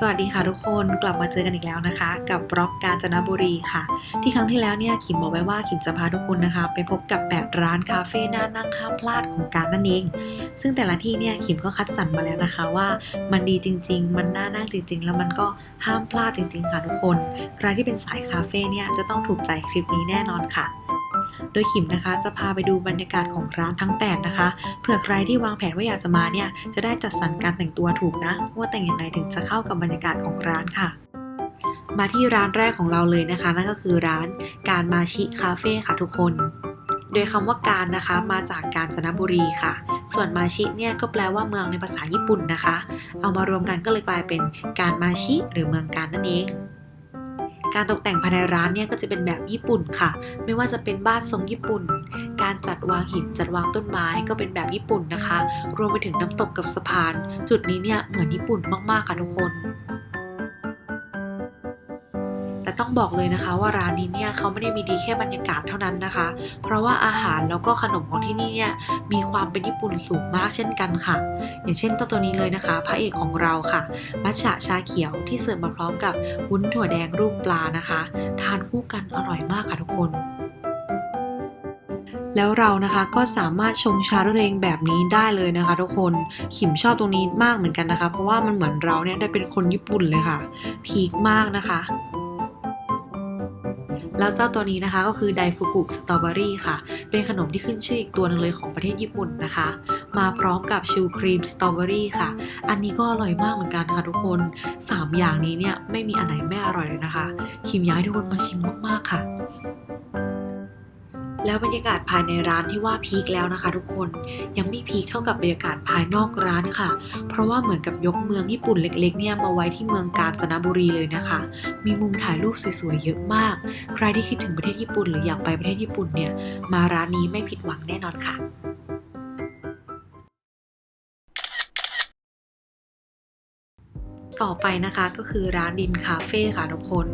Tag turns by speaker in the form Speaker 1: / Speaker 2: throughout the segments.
Speaker 1: สวัสดีค่ะทุกคนกลับมาเจอกันอีกแล้วนะคะ กับบล็อกกาญจนบุรีค่ะ ที่ครั้งที่แล้วเนี่ยขิมบอกไว้ว่าขิมจะพาทุกคนนะคะ ไปพบกับ 8 ร้านคาเฟ่น่านั่งห้ามพลาดของการนั่นเอง ซึ่งแต่ละที่เนี่ยขิมก็คัดสรรมาแล้วนะคะว่ามันดีจริง ๆ มันน่านั่งจริง ๆ แล้วมันก็ห้ามพลาดจริง ๆ ค่ะทุกคน ใครที่เป็นสายคาเฟ่เนี่ยจะต้องถูกใจคลิปนี้แน่นอนค่ะ โดยขิมนะคะจะพาไปดูบรรยากาศของร้านทั้ง 8 นะคะเผื่อใครที่วางแผนว่าอยากจะมาเนี่ยจะได้จัดสรรการแต่งตัวถูกนะ ว่าแต่งยังไงถึงจะเข้ากับบรรยากาศของร้านค่ะมาที่ร้านแรกของเราเลยนะคะ นั่นก็คือร้านการมาชิคาเฟ่ค่ะทุกคน โดยคำว่าการนะคะมาจากกาญจนบุรีค่ะ ส่วนมาชิเนี่ยก็แปลว่าเมืองในภาษาญี่ปุ่นนะคะ เอามารวมกันก็เลยกลายเป็นการมาชิหรือเมืองการนั่นเอง การตกแต่งภายในร้านเนี่ยก็จะเป็นแบบญี่ปุ่นค่ะ ไม่ว่าจะเป็นบ้านทรงญี่ปุ่น การจัดวางหินจัดวางต้นไม้ก็เป็นแบบญี่ปุ่นนะคะ รวมไปถึงน้ำตกกับสะพาน จุดนี้เนี่ยเหมือนญี่ปุ่นมากๆค่ะทุกคน ต้องบอกเลยนะคะ ว่าร้านนี้เนี่ยเขาไม่ได้มีดีแค่บรรยากาศเท่านั้นนะคะ เพราะว่าอาหารแล้วก็ขนมของที่นี่เนี่ยมีความเป็นญี่ปุ่นสูงมากเช่นกันค่ะ อย่างเช่นเจ้าตัวนี้เลยนะคะ พระเอกของเราค่ะ มัชฉะชาเขียวที่เสิร์ฟมาพร้อมกับวุ้นถั่วแดงรูปปลานะคะ ทานคู่กันอร่อยมากค่ะทุกคนแล้วเรานะคะก็สามารถชงชาด้วยตัวเองแบบนี้ได้เลยนะคะ ทุกคนขิมชอบตรงนี้มากเหมือนกันนะคะ เพราะว่ามันเหมือนเราเนี่ยได้เป็นคนญี่ปุ่นเลยค่ะ พีคมากนะคะ แล้วเจ้าตัวนี้นะคะก็คือไดฟุกุสตรอเบอรี่ค่ะ เป็นขนมที่ขึ้นชื่ออีกตัวหนึงเลยของประเทศญี่ปุ่นนะคะ มาพร้อมกับชูครีมสตรอเบอรี่ค่ะ อันนี้ก็อร่อยมากเหมือนกันค่ะทุกคน 3 อย่างนี้เนี่ยไม่มีอันไหนไม่อร่อยเลยนะคะ คิมอยากให้ทุกคนมาชิมมากๆค่ะ แล้วบรรยากาศภายในร้านที่ว่าพีคแล้วนะคะ ทุกคนยังไม่พีคเท่ากับบรรยากาศภายนอกร้านค่ะ เพราะว่าเหมือนกับยกเมืองญี่ปุ่นเล็กๆเนี่ยมาไว้ที่เมืองกาญจนบุรีเลยนะคะ มีมุมถ่ายรูปสวยๆเยอะมาก ใครที่คิดถึงประเทศญี่ปุ่น หรืออยากไปประเทศญี่ปุ่นเนี่ยมาร้านนี้ไม่ผิดหวังแน่นอนค่ะ ต่อไปนะคะก็คือร้านดินคาเฟ่ค่ะทุกคน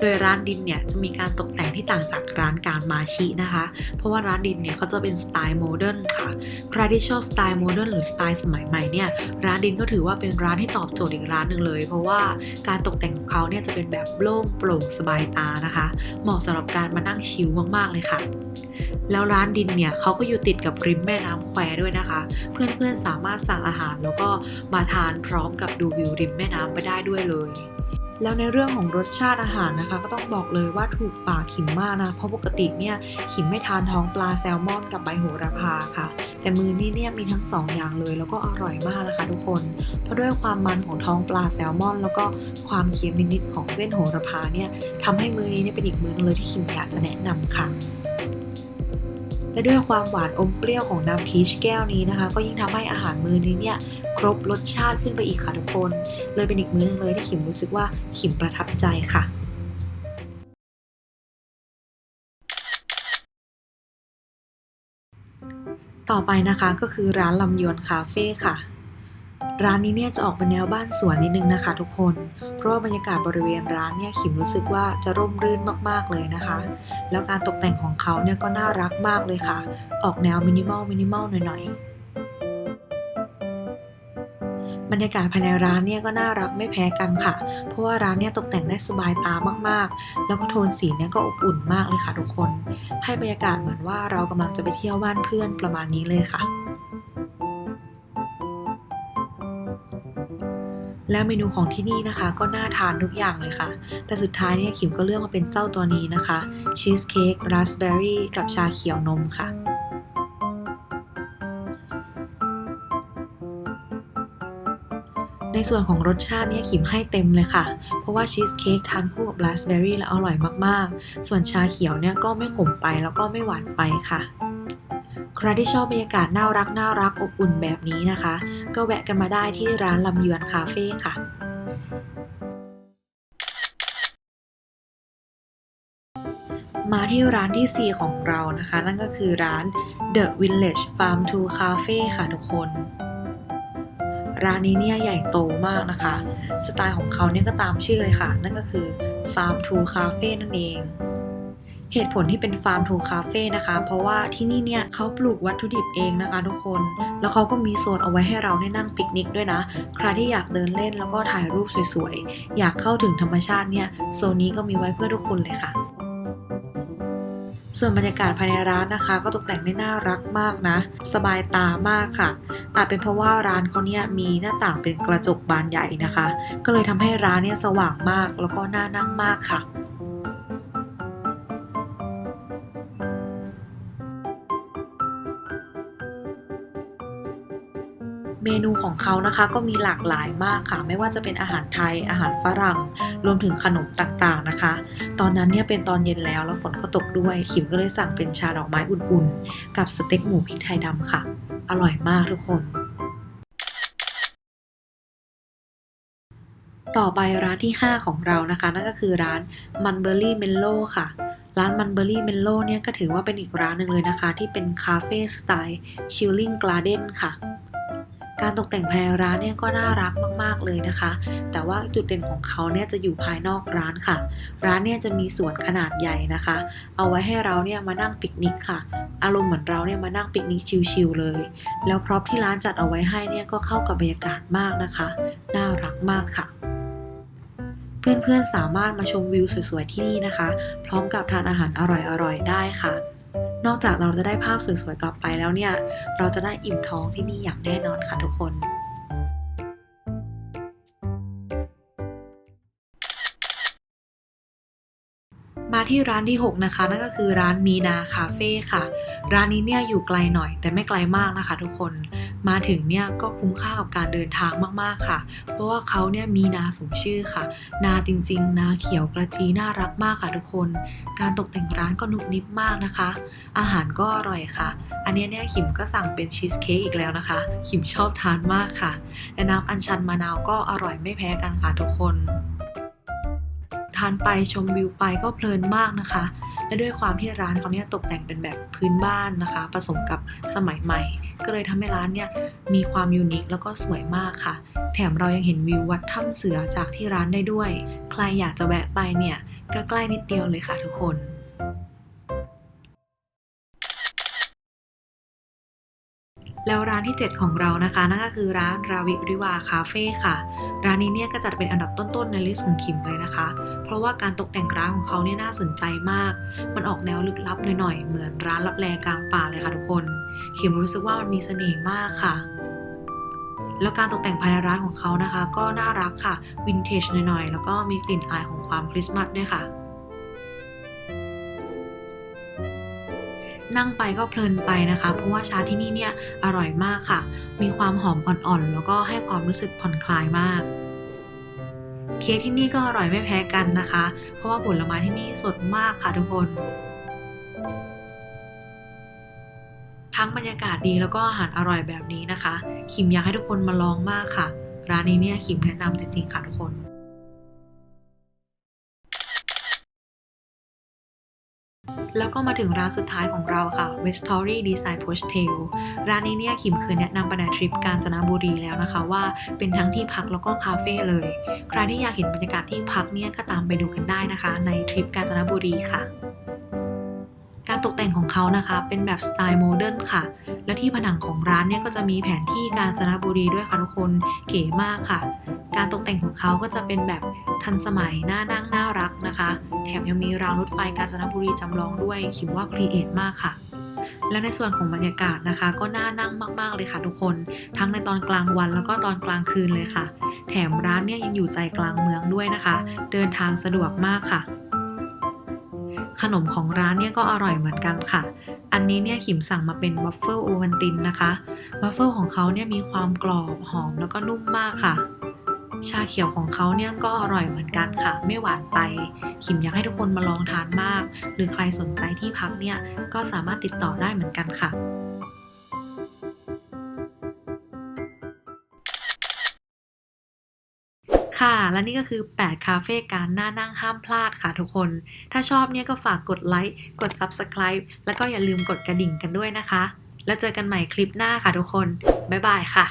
Speaker 1: โดยร้านดินเนี่ยจะมีการตกแต่งที่ต่างจากร้านการมาชินะคะ เพราะว่าร้านดินเนี่ยเขาจะเป็นสไตล์โมเดิร์นค่ะ ใครที่ชอบสไตล์โมเดิร์นหรือสไตล์สมัยใหม่เนี่ยร้านดินก็ถือว่าเป็นร้านที่ตอบโจทย์อีกร้านหนึ่งเลย เพราะว่าการตกแต่งของเขาเนี่ยจะเป็นแบบโล่งโปร่งสบายตานะคะ เหมาะสำหรับการมานั่งชิลมากๆเลยค่ะ แล้วร้านดินเนี่ยเขาก็อยู่ติดกับริมแม่น้ำแควด้วยนะคะ เพื่อนๆสามารถสั่งอาหารแล้วก็มาทานพร้อมกับดูวิวริมแม่น้ำไปได้ด้วยเลยแล้วในเรื่องของรสชาติอาหารนะคะ ก็ต้องบอกเลยว่าถูกปากขิมมากนะ เพราะปกติเนี่ยขิมไม่ทานท้องปลาแซลมอนกับใบโหระพาค่ะ แต่มือนี้เนี่ยมีทั้งสองอย่างเลย แล้วก็อร่อยมากนะคะทุกคน เพราะด้วยความมันของท้องปลาแซลมอน แล้วก็ความเค็มนิดๆของเส้นโหระพาเนี่ยทำให้มือนี้เนี่ยเป็นอีกมือนึงเลยที่ขิมอยากจะแนะนำค่ะ และด้วยความหวานอมเปรี้ยวของน้ำพีชแก้วนี้นะคะ ก็ยิ่งทำให้อาหารมื้อนี้เนี่ยครบรสชาติขึ้นไปอีกค่ะทุกคน เลยเป็นอีกมื้อนึงเลยที่ขิมรู้สึกว่าขิมประทับใจค่ะต่อไปนะคะก็คือร้านลำยวนคาเฟ่ค่ะ ร้านนี้เนี่ยจะออกเป็นแนวบ้านสวนนิดนึงนะคะ ทุกคน เพราะว่าบรรยากาศบริเวณร้านเนี่ยขิมรู้สึกว่าจะร่มรื่นมากๆเลยนะคะ แล้วการตกแต่งของเขาเนี่ยก็น่ารักมากเลยค่ะ ออกแนวมินิมอลมินิมอลหน่อยๆบรรยากาศภายในร้านเนี่ยก็น่ารักไม่แพ้กันค่ะ เพราะว่าร้านเนี่ยตกแต่งได้สบายตามากๆ แล้วก็โทนสีเนี่ยก็อบอุ่นมากเลยค่ะทุกคน ให้บรรยากาศเหมือนว่าเรากำลังจะไปเที่ยวบ้านเพื่อนประมาณนี้เลยค่ะ แล้วเมนูของที่นี่นะคะ ก็น่าทานทุกอย่างเลยค่ะ แต่สุดท้ายเนี่ยขิมก็เลือกมาเป็นเจ้าตัวนี้นะคะชีสเค้กราสเบอร์รี่กับชาเขียวนมค่ะในส่วนของรสชาติเนี่ยขิมให้เต็มเลยค่ะ เพราะว่าชีสเค้กทานคู่กับราสเบอร์รี่แล้วอร่อยมากๆ ส่วนชาเขียวเนี่ยก็ไม่ขมไปแล้วก็ไม่หวานไปค่ะ ครที่ชอบบรรยากาศน่ารักน่ารักอบอุ่นแบบนี้นะคะ ก็แวะกันมาได้ที่ร้านลำยวนคาเฟ่ค่ะมาที่ร้านที่ 4 ของเรานะคะ นั่นก็คือร้าน The Village Farm to Cafe ค่ะทุกคน ร้านนี้เนี่ยใหญ่โตมากนะคะ สไตล์ของเขาเนี่ยก็ตามชื่อเลยค่ะ นั่นก็คือ Farm to Cafe นั่นเอง เหตุผลที่เป็นฟาร์มทูคาเฟ่นะคะ เพราะว่าที่นี่เนี่ยเขาปลูกวัตถุดิบเองนะคะทุกคน แล้วเขาก็มีโซนเอาไว้ให้เราได้นั่งปิกนิกด้วยนะ ใครที่อยากเดินเล่นแล้วก็ถ่ายรูปสวยๆ อยากเข้าถึงธรรมชาติเนี่ยโซนนี้ก็มีไว้เพื่อทุกคนเลยค่ะส่วนบรรยากาศภายในร้านนะคะ ก็ตกแต่งได้น่ารักมากนะ สบายตามากค่ะ อาจเป็นเพราะว่าร้านเขาเนี่ยมีหน้าต่างเป็นกระจกบานใหญ่นะคะ ก็เลยทำให้ร้านเนี่ยสว่างมากแล้วก็น่านั่งมากค่ะ เมนูของเขานะคะก็มีหลากหลายมากค่ะ ไม่ว่าจะเป็นอาหารไทยอาหารฝรั่ง รวมถึงขนมต่างๆนะคะ ตอนนั้นเนี่ยเป็นตอนเย็นแล้วแล้วฝนก็ตกด้วยขิมก็เลยสั่งเป็นชาดอกไม้อุ่นๆ กับสเต็กหมูพริกไทยดำค่ะ อร่อยมากทุกคน ต่อไปร้านที่ 5 ของเรานะคะ นั่นก็คือร้านมันเบอร์รี่เมลโล่ค่ะร้านมันเบอรี่เมลโล่เนี่ยก็ถือว่าเป็นอีกร้านหนึ่งเลยนะคะ ที่เป็นคาเฟ่สไตล์ชิลลิ่งก a า d เดนค่ะ การตกแต่งภายในร้านเนี่ยก็น่ารักมาก ๆเลยนะคะ แต่ว่าจุดเด่นของเขาเนี่ยจะอยู่ภายนอกร้านค่ะ ร้านเนี่ยจะมีสวนขนาดใหญ่นะคะ เอาไว้ให้เราเนี่ยมานั่งปิกนิกค่ะ อารมณ์เหมือนเราเนี่ยมานั่งปิกนิกชิลๆเลย แล้วพร็อพที่ร้านจัดเอาไว้ให้เนี่ยก็เข้ากับบรรยากาศมากนะคะ น่ารักมากค่ะเพื่อนๆ สามารถมาชมวิวสวยๆ ที่นี่นะคะ พร้อมกับทานอาหารอร่อยๆ ได้ค่ะ นอกจากเราจะได้ภาพสวยๆกลับไปแล้วเนี่ย เราจะได้อิ่มท้องที่นี่อย่างแน่นอนค่ะทุกคน มาที่ร้านที่ 6 นะคะ นั่นก็คือร้านมีนาคาเฟ่ค่ะ ร้านนี้เนี่ยอยู่ไกลหน่อย แต่ไม่ไกลมากนะคะทุกคนมาถึงเนี่ยก็คุ้มค่ากับการเดินทางมากๆค่ะ เพราะว่าเขาเนี่ยมีนาสมชื่อค่ะ นาจริงๆ นาเขียวกระจีน่ารักมากค่ะทุกคน การตกแต่งร้านก็นุบนิบมากนะคะ อาหารก็อร่อยค่ะ อันนี้เนี่ยขิมก็สั่งเป็นชีสเค้กอีกแล้วนะคะ ขิมชอบทานมากค่ะและน้ำอัญชันมะนาวก็อร่อยไม่แพ้กันค่ะทุกคนานไปชมวิวไปก็เพลินมากนะคะ และด้วยความที่ร้านเขาเนี่ยตกแต่งเป็นแบบพื้นบ้านนะคะ ผสมกับสมัยใหม่ ก็เลยทำให้ร้านเนี่ยมีความยูนิคแล้วก็สวยมากค่ะ แถมเรายังเห็นวิววัดถ้ำเสือจากที่ร้านได้ด้วย ใครอยากจะแวะไปเนี่ยก็ใกล้นิดเดียวเลยค่ะทุกคน แล้วร้านที่ 7 ของเรานะคะ นั่นก็คือร้านราวิริวาคาเฟ่ค่ะ ร้านนี้เนี่ยก็จัดเป็นอันดับต้นๆในลิสต์ของคิมเลยนะคะ เพราะว่าการตกแต่งร้านของเขาเนี่ยน่าสนใจมาก มันออกแนวลึกลับหน่อยๆ เหมือนร้านลับแลกลางป่าเลยค่ะทุกคน คิมรู้สึกว่ามันมีเสน่ห์มากค่ะ แล้วการตกแต่งภายในร้านของเขานะคะ ก็น่ารักค่ะ วินเทจหน่อยๆ แล้วก็มีกลิ่นอายของความคริสต์มาสด้วยค่ะ นั่งไปก็เพลินไปนะคะ เพราะว่าชาที่นี่เนี่ยอร่อยมากค่ะ มีความหอมอ่อนๆ แล้วก็ให้ความรู้สึกผ่อนคลายมาก เค้กที่นี่ก็อร่อยไม่แพ้กันนะคะ เพราะว่าผลไม้ที่นี่สดมากค่ะทุกคน ทั้งบรรยากาศดีแล้วก็อาหารอร่อยแบบนี้นะคะคิมอยากให้ทุกคนมาลองมากค่ะ ร้านนี้เนี่ยคิมแนะนำจริงๆค่ะทุกคน แล้วก็มาถึงร้านสุดท้ายของเราค่ะ Westory Design Post Tail ร้านนี้เนี่ยคิมเคยแนะนำไปในทริปกาญจนบุรีแล้วนะคะ ว่าเป็นทั้งที่พักแล้วก็คาเฟ่เลย ใครที่อยากเห็นบรรยากาศที่พักเนี่ยก็ตามไปดูกันได้นะคะ ในทริปกาญจนบุรีค่ะการตกแต่งของเขานะคะ เป็นแบบสไตล์โมเดิร์นค่ะ และที่ผนังของร้านเนี่ยก็จะมีแผนที่กาญจนบุรีด้วยค่ะทุกคนเก๋มากค่ะ การตกแต่งของเขาก็จะเป็นแบบทันสมัยน่านั่งน่ารักนะคะ แถมยังมีรางรถไฟกาญจนบุรีจำลองด้วยคิดว่าครีเอทมากค่ะและในส่วนของบรรยากาศนะคะ ก็น่านั่งมากๆเลยค่ะทุกคน ทั้งในตอนกลางวันแล้วก็ตอนกลางคืนเลยค่ะ แถมร้านเนี่ยยังอยู่ใจกลางเมืองด้วยนะคะ เดินทางสะดวกมากค่ะ ขนมของร้านเนี่ยก็อร่อยเหมือนกันค่ะ อันนี้เนี่ยขิมสั่งมาเป็นวัฟเฟิลโอวันตินนะคะวัฟเฟิลของเขาเนี่ยมีความกรอบหอมแล้วก็นุ่มมากค่ะ ชาเขียวของเขาเนี่ยก็อร่อยเหมือนกันค่ะ ไม่หวานไป ขิมอยากให้ทุกคนมาลองทานมาก หรือใครสนใจที่พักเนี่ยก็สามารถติดต่อได้เหมือนกันค่ะค่ะ และนี่ก็คือ 8 คาเฟ่การน่านั่งห้ามพลาดค่ะทุกคน ถ้าชอบเนี่ยก็ฝากกดไลค์ กด Subscribe แล้วก็อย่าลืมกดกระดิ่งกันด้วยนะคะ แล้วเจอกันใหม่คลิปหน้าค่ะทุกคน บ๊ายบายค่ะ